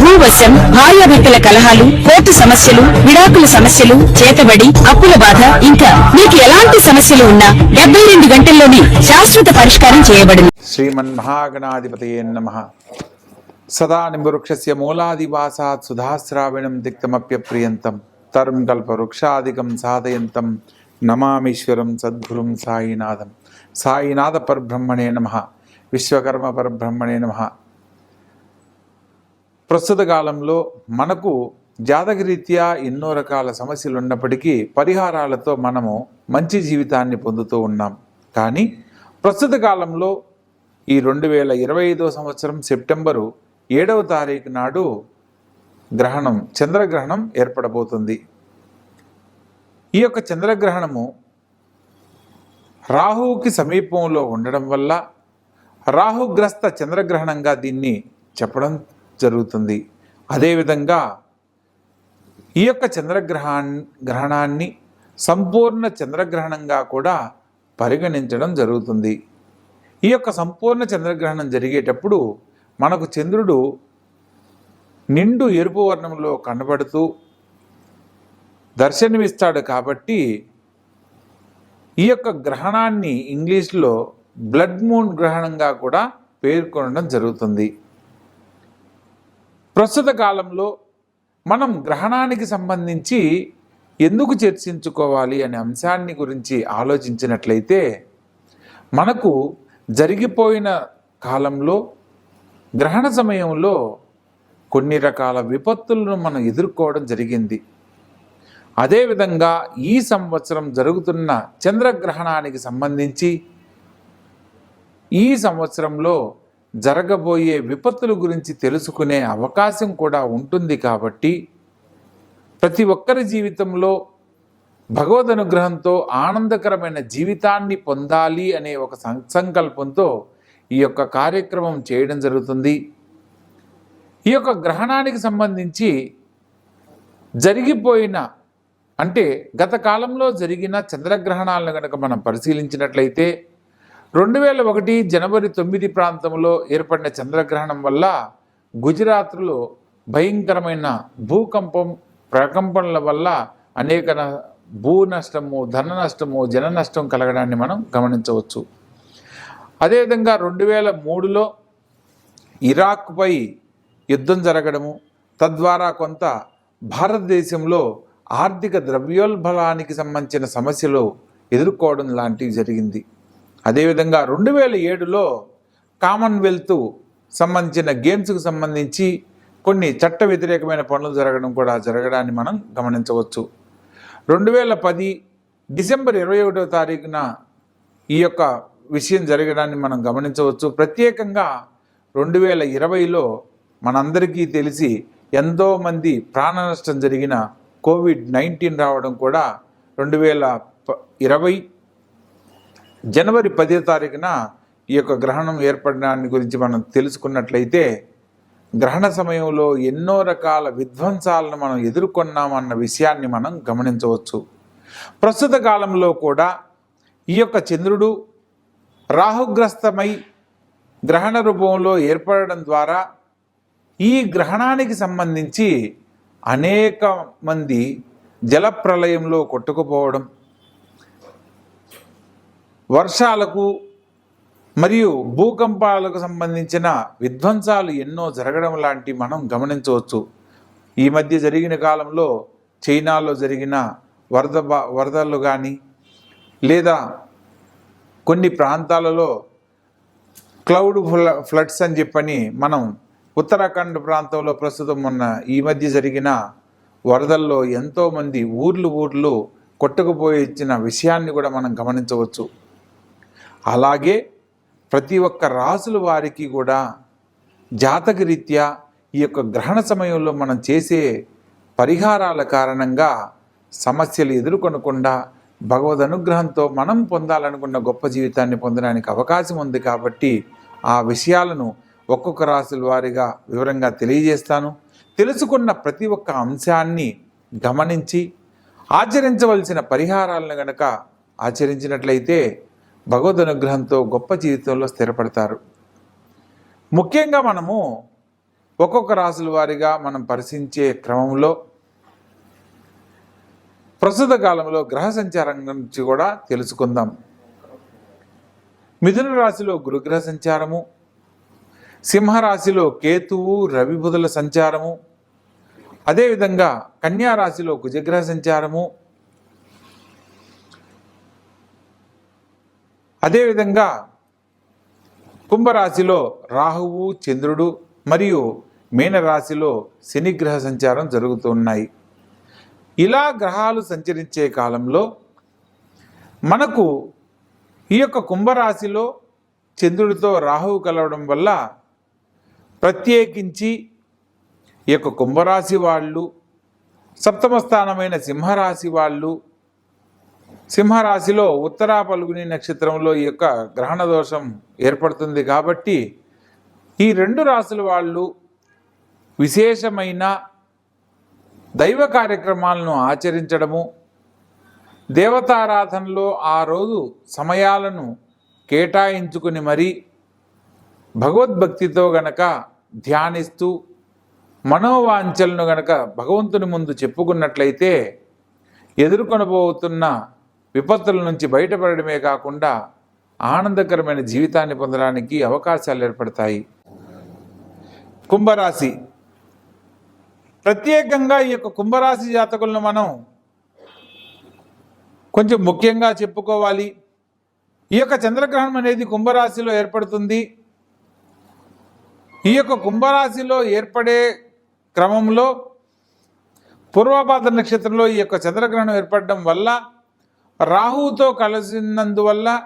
భూవశం భార్యాభర్తల కలహాలు కోర్టు సమస్యలు విడాకుల సమస్యలు చేతబడి అప్పుల బాధ ఇంకా మీకు ఎలాంటి సమస్యలు ఉన్నా డెబ్బై రెండు గంటల్లోనే శాశ్వత పరిష్కారం చేయబడింది. శ్రీమన్మహాగణాధిపతయే నమ. సదా నింబవృక్షస్య మూలాదివాసాత్ సుధాశ్రావిణం తిక్తమప్యప్రియంతం తరుం కల్పవృక్షాదికం సాధయంతం నమామీశ్వరం సద్గురుం సాయినాథం. సాయినాథ పరబ్రహ్మణే నమ. విశ్వకర్మ పరబ్రహ్మణే నమ. ప్రస్తుత కాలంలో మనకు జాతకరీత్యా ఎన్నో రకాల సమస్యలు ఉన్నప్పటికీ పరిహారాలతో మనము మంచి జీవితాన్ని పొందుతూ ఉన్నాం. కానీ ప్రస్తుత కాలంలో ఈ రెండు వేల ఇరవై ఐదో సంవత్సరం సెప్టెంబరు ఏడవ తారీఖు నాడు గ్రహణం చంద్రగ్రహణం ఏర్పడబోతుంది. ఈ యొక్క చంద్రగ్రహణము రాహువుకి సమీపంలో ఉండడం వల్ల రాహుగ్రస్త చంద్రగ్రహణంగా దీన్ని చెప్పడం జరుగుతుంది. అదేవిధంగా ఈ యొక్క చంద్రగ్రహా గ్రహణాన్ని సంపూర్ణ చంద్రగ్రహణంగా కూడా పరిగణించడం జరుగుతుంది. ఈ యొక్క సంపూర్ణ చంద్రగ్రహణం జరిగేటప్పుడు మనకు చంద్రుడు నిండు ఎరుపు వర్ణంలో కనబడుతూ దర్శనమిస్తాడు కాబట్టి ఈ యొక్క గ్రహణాన్ని ఇంగ్లీష్లో బ్లడ్ మూన్ గ్రహణంగా కూడా పేర్కొనడం జరుగుతుంది. ప్రస్తుత కాలంలో మనం గ్రహణానికి సంబంధించి ఎందుకు చర్చించుకోవాలి అనే అంశాన్ని గురించి ఆలోచించినట్లయితే మనకు జరిగిపోయిన కాలంలో గ్రహణ సమయంలో కొన్ని రకాల విపత్తులను మనం ఎదుర్కోవడం జరిగింది. అదేవిధంగా ఈ సంవత్సరం జరుగుతున్న చంద్రగ్రహణానికి సంబంధించి ఈ సంవత్సరంలో జరగబోయే విపత్తుల గురించి తెలుసుకునే అవకాశం కూడా ఉంటుంది కాబట్టి ప్రతి ఒక్కరి జీవితంలో భగవద్ అనుగ్రహంతో ఆనందకరమైన జీవితాన్ని పొందాలి అనే ఒక సం- సంకల్పంతో ఈ యొక్క కార్యక్రమం చేయడం జరుగుతుంది. ఈ యొక్క గ్రహణానికి సంబంధించి జరిగిపోయిన అంటే గత కాలంలో జరిగిన చంద్రగ్రహణాలను కనుక మనం పరిశీలించినట్లయితే రెండు వేల ఒకటి జనవరి తొమ్మిది ప్రాంతంలో ఏర్పడిన చంద్రగ్రహణం వల్ల గుజరాత్లో భయంకరమైన భూకంపం ప్రకంపనల వల్ల అనేక భూ నష్టము ధన నష్టము జన నష్టం కలగడాన్ని మనం గమనించవచ్చు. అదేవిధంగా రెండు వేల మూడులో ఇరాక్పై యుద్ధం జరగడము తద్వారా కొంత భారతదేశంలో ఆర్థిక ద్రవ్యోల్బలానికి సంబంధించిన సమస్యలు ఎదుర్కోవడం లాంటివి జరిగింది. అదేవిధంగా రెండు వేల ఏడులో కామన్వెల్త్ సంబంధించిన గేమ్స్కు సంబంధించి కొన్ని చట్ట వ్యతిరేకమైన పనులు జరగడం కూడా జరగడాన్ని మనం గమనించవచ్చు. రెండు వేల పది డిసెంబర్ ఇరవై ఒకటో తారీఖున ఈ యొక్క విషయం జరగడాన్ని మనం గమనించవచ్చు. ప్రత్యేకంగా రెండు వేల ఇరవైలో మనందరికీ తెలిసి ఎంతోమంది ప్రాణ నష్టం జరిగిన కోవిడ్ నైన్టీన్ రావడం కూడా రెండు వేల ప- ఇరవై జనవరి పదో తారీఖున ఈ యొక్క గ్రహణం ఏర్పడడాన్ని గురించి మనం తెలుసుకున్నట్లయితే గ్రహణ సమయంలో ఎన్నో రకాల విధ్వంసాలను మనం ఎదుర్కొన్నామన్న విషయాన్ని మనం గమనించవచ్చు. ప్రస్తుత కాలంలో కూడా ఈ యొక్క చంద్రుడు రాహుగ్రస్తమై గ్రహణ రూపంలో ఏర్పడడం ద్వారా ఈ గ్రహణానికి సంబంధించి అనేక మంది జల ప్రళయంలో కొట్టుకుపోవడం వర్షాలకు మరియు భూకంపాలకు సంబంధించిన విధ్వంసాలు ఎన్నో జరగడం లాంటి మనం గమనించవచ్చు. ఈ మధ్య జరిగిన కాలంలో చైనాలో జరిగిన వరద వరదలు కానీ లేదా కొన్ని ప్రాంతాలలో క్లౌడ్ ఫ్ల ఫ్లడ్స్ అని చెప్పని మనం ఉత్తరాఖండ్ ప్రాంతంలో ప్రస్తుతం ఉన్న ఈ మధ్య జరిగిన వరదల్లో ఎంతోమంది ఊర్లు ఊర్లు కొట్టుకుపోయి ఇచ్చిన విషయాన్ని కూడా మనం గమనించవచ్చు. అలాగే ప్రతి ఒక్క రాసుల వారికి కూడా జాతకరీత్యా ఈ యొక్క గ్రహణ సమయంలో మనం చేసే పరిహారాల కారణంగా సమస్యలు ఎదుర్కొనకుండా భగవద్ అనుగ్రహంతో మనం పొందాలనుకున్న గొప్ప జీవితాన్ని పొందడానికి అవకాశం ఉంది కాబట్టి ఆ విషయాలను ఒక్కొక్క రాశుల వారిగా వివరంగా తెలియజేస్తాను. తెలుసుకున్న ప్రతి ఒక్క అంశాన్ని గమనించి ఆచరించవలసిన పరిహారాలను గనక ఆచరించినట్లయితే భగవద్ అనుగ్రహంతో గొప్ప జీవితంలో స్థిరపడతారు. ముఖ్యంగా మనము ఒక్కొక్క రాసుల వారిగా మనం పరిశీలించే క్రమంలో ప్రస్తుత కాలంలో గ్రహ సంచారం గురించి కూడా తెలుసుకుందాం. మిథున రాశిలో గురుగ్రహ సంచారము సింహరాశిలో కేతువు రవి బుధుల సంచారము అదేవిధంగా కన్యా రాశిలో కుజగ్రహ సంచారము అదేవిధంగా కుంభరాశిలో రాహువు చంద్రుడు మరియు మీనరాశిలో శనిగ్రహ సంచారం జరుగుతున్నాయి ఇలా గ్రహాలు సంచరించే కాలంలో మనకు ఈ యొక్క కుంభరాశిలో చంద్రుడితో రాహువు కలవడం వల్ల ప్రత్యేకించి ఈ యొక్క కుంభరాశి వాళ్ళు సప్తమ స్థానమైన సింహరాశి వాళ్ళు సింహరాశిలో ఉత్తరా పలుగుని నక్షత్రంలో ఈ యొక్క గ్రహణ దోషం ఏర్పడుతుంది కాబట్టి ఈ రెండు రాశుల వాళ్ళు విశేషమైన దైవ కార్యక్రమాలను ఆచరించడము దేవతారాధనలో ఆ రోజు సమయాలను కేటాయించుకుని మరీ భగవద్భక్తితో గనక ధ్యానిస్తూ మనోవాంఛలను గనక భగవంతుని ముందు చెప్పుకున్నట్లయితే ఎదుర్కొనబోతున్న విపత్తుల నుంచి బయటపడడమే కాకుండా ఆనందకరమైన జీవితాన్ని పొందడానికి అవకాశాలు ఏర్పడతాయి. కుంభరాశి. ప్రత్యేకంగా ఈ యొక్క కుంభరాశి జాతకులను మనం కొంచెం ముఖ్యంగా చెప్పుకోవాలి. ఈ యొక్క చంద్రగ్రహణం అనేది కుంభరాశిలో ఏర్పడుతుంది. ఈ యొక్క కుంభరాశిలో ఏర్పడే క్రమంలో పూర్వపాద నక్షత్రంలో ఈ యొక్క చంద్రగ్రహణం ఏర్పడడం వల్ల రాహువుతో కలిసినందువల్ల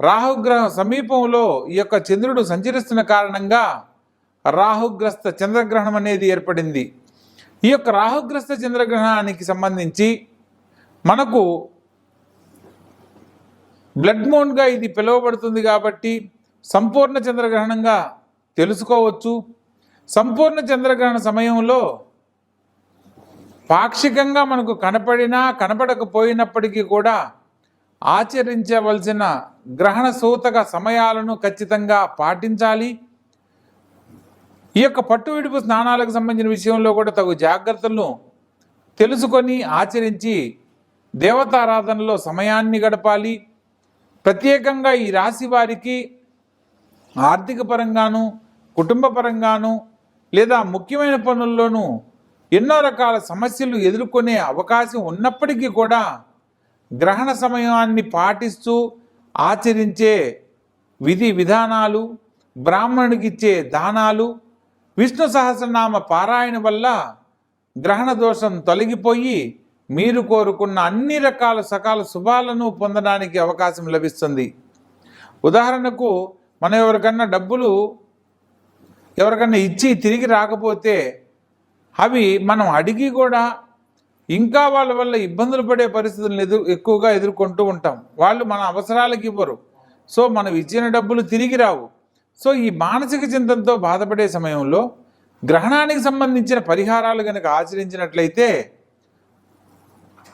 రాహుగ్రహం సమీపంలో ఈ యొక్క చంద్రుడు సంచరిస్తున్న కారణంగా రాహుగ్రస్త చంద్రగ్రహణం అనేది ఏర్పడింది. ఈ యొక్క రాహుగ్రస్త చంద్రగ్రహణానికి సంబంధించి మనకు బ్లడ్ మూన్గా ఇది పిలువబడుతుంది కాబట్టి సంపూర్ణ చంద్రగ్రహణంగా తెలుసుకోవచ్చు. సంపూర్ణ చంద్రగ్రహణ సమయంలో పాక్షికంగా మనకు కనపడినా కనపడకపోయినప్పటికీ కూడా ఆచరించవలసిన గ్రహణ సూతక సమయాలను ఖచ్చితంగా పాటించాలి. ఈ యొక్క పట్టు విడుపు స్నానాలకు సంబంధించిన విషయంలో కూడా తగు జాగ్రత్తలను తెలుసుకొని ఆచరించి దేవతారాధనలో సమయాన్ని గడపాలి. ప్రత్యేకంగా ఈ రాశి వారికి ఆర్థిక పరంగాను కుటుంబ పరంగాను లేదా ముఖ్యమైన పనుల్లోనూ ఎన్నో రకాల సమస్యలు ఎదుర్కొనే అవకాశం ఉన్నప్పటికీ కూడా గ్రహణ సమయాన్ని పాటిస్తూ ఆచరించే విధి విధానాలు బ్రాహ్మణుడికి ఇచ్చే దానాలు విష్ణు సహస్రనామ పారాయణ వల్ల గ్రహణ దోషం తొలగిపోయి మీరు కోరుకున్న అన్ని రకాల సకాల శుభాలను పొందడానికి అవకాశం లభిస్తుంది. ఉదాహరణకు మనం ఎవరికన్నా డబ్బులు ఎవరికన్నా ఇచ్చి తిరిగి రాకపోతే అవి మనం అడిగి కూడా ఇంకా వాళ్ళ వల్ల ఇబ్బందులు పడే పరిస్థితులను ఎదురు ఎక్కువగా ఎదుర్కొంటూ ఉంటాం. వాళ్ళు మన అవసరాలకు ఇవ్వరు. సో మనం ఇచ్చిన డబ్బులు తిరిగి రావు. సో ఈ మానసిక చింతనతో బాధపడే సమయంలో గ్రహణానికి సంబంధించిన పరిహారాలు కనుక ఆచరించినట్లయితే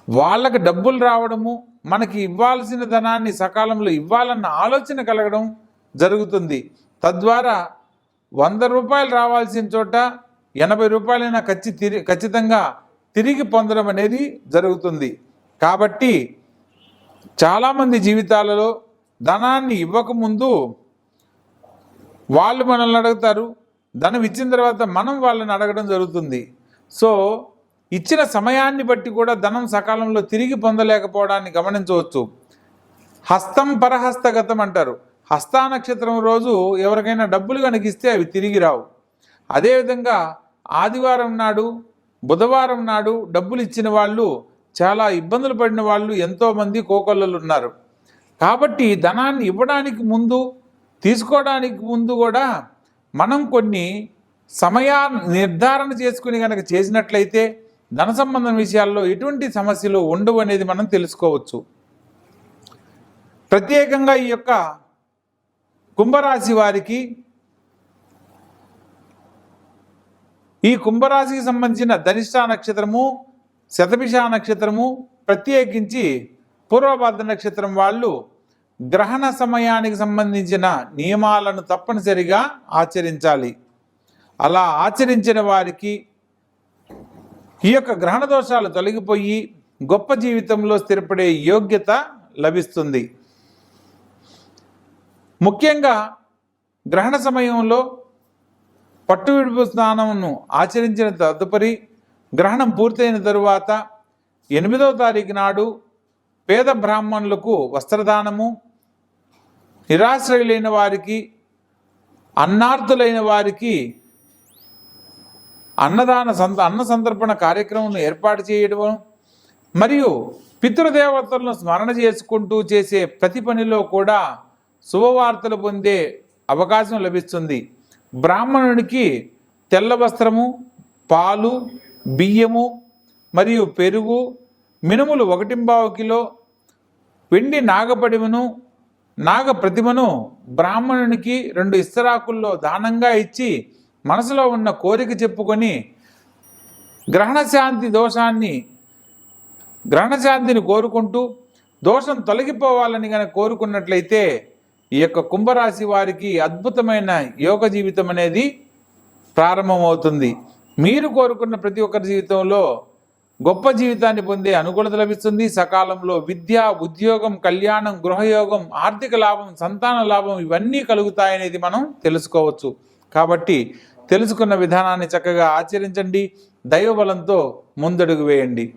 వాళ్ళకి డబ్బులు రావడము మనకి ఇవ్వాల్సిన ధనాన్ని సకాలంలో ఇవ్వాలన్న ఆలోచన కలగడం జరుగుతుంది. తద్వారా వంద రూపాయలు రావాల్సిన చోట ఎనభై రూపాయలైనా ఖచ్చి తిరి ఖచ్చితంగా తిరిగి పొందడం అనేది జరుగుతుంది. కాబట్టి చాలామంది జీవితాలలో ధనాన్ని ఇవ్వకముందు వాళ్ళు మనల్ని అడుగుతారు ధనం ఇచ్చిన తర్వాత మనం వాళ్ళని అడగడం జరుగుతుంది. సో ఇచ్చిన సమయాన్ని బట్టి కూడా ధనం సకాలంలో తిరిగి పొందలేకపోవడాన్ని గమనించవచ్చు. హస్తం పరహస్తగతం అంటారు. హస్తా నక్షత్రం రోజు ఎవరికైనా డబ్బులు కనుక ఇస్తే అవి తిరిగి రావు. అదేవిధంగా ఆదివారం నాడు బుధవారం నాడు డబ్బులు ఇచ్చిన వాళ్ళు చాలా ఇబ్బందులు పడిన వాళ్ళు ఎంతోమంది కోకొల్లలు ఉన్నారు కాబట్టి ధనాన్ని ఇవ్వడానికి ముందు తీసుకోవడానికి ముందు కూడా మనం కొన్ని సమయా నిర్ధారణ చేసుకుని కనుక చేసినట్లయితే ధన సంబంధం విషయాల్లో ఎటువంటి సమస్యలు ఉండవు అనేది మనం తెలుసుకోవచ్చు. ప్రత్యేకంగా ఈ యొక్క కుంభరాశి వారికి ఈ కుంభరాశికి సంబంధించిన ధనిష్ట నక్షత్రము శతభిష నక్షత్రము ప్రత్యేకించి పూర్వభద్ర నక్షత్రం వాళ్ళు గ్రహణ సమయానికి సంబంధించిన నియమాలను తప్పనిసరిగా ఆచరించాలి. అలా ఆచరించిన వారికి ఈ యొక్క గ్రహణ దోషాలు తొలగిపోయి గొప్ప జీవితంలో స్థిరపడే యోగ్యత లభిస్తుంది. ముఖ్యంగా గ్రహణ సమయంలో పట్టు విడుపు స్నానమును ఆచరించిన తదుపరి గ్రహణం పూర్తయిన తరువాత ఎనిమిదవ తారీఖు నాడు పేద బ్రాహ్మణులకు వస్త్రదానము. నిరాశ్రయులైన వారికి అన్నార్థులైన వారికి అన్నదాన సంత అన్న సందర్పణ కార్యక్రమం ఏర్పాటు చేయడం మరియు పితృదేవతలను స్మరణ చేసుకుంటూ చేసే ప్రతి పనిలో కూడా శుభవార్తలు పొందే అవకాశం లభిస్తుంది. బ్రాహ్మణుడికి తెల్ల వస్త్రము పాలు బియ్యము మరియు పెరుగు మినుములు ఒకటింబావు కిలో వెండి నాగపడిమను నాగ ప్రతిమను బ్రాహ్మణునికి రెండు ఇస్తరాకుల్లో దానంగా ఇచ్చి మనసులో ఉన్న కోరిక చెప్పుకొని గ్రహణశాంతి దోషాన్ని గ్రహణశాంతిని కోరుకుంటూ దోషం తొలగిపోవాలని కనుక కోరుకున్నట్లయితే ఈ యొక్క కుంభరాశి వారికి అద్భుతమైన యోగ జీవితం అనేది ప్రారంభమవుతుంది. మీరు కోరుకున్న ప్రతి ఒక్కరి జీవితంలో గొప్ప జీవితాన్ని పొందే అనుకూలత లభిస్తుంది. సకాలంలో విద్య ఉద్యోగం కళ్యాణం గృహయోగం ఆర్థిక లాభం సంతాన లాభం ఇవన్నీ కలుగుతాయనేది మనం తెలుసుకోవచ్చు. కాబట్టి తెలుసుకున్న విధానాన్ని చక్కగా ఆచరించండి. దైవబలంతో ముందడుగు వేయండి.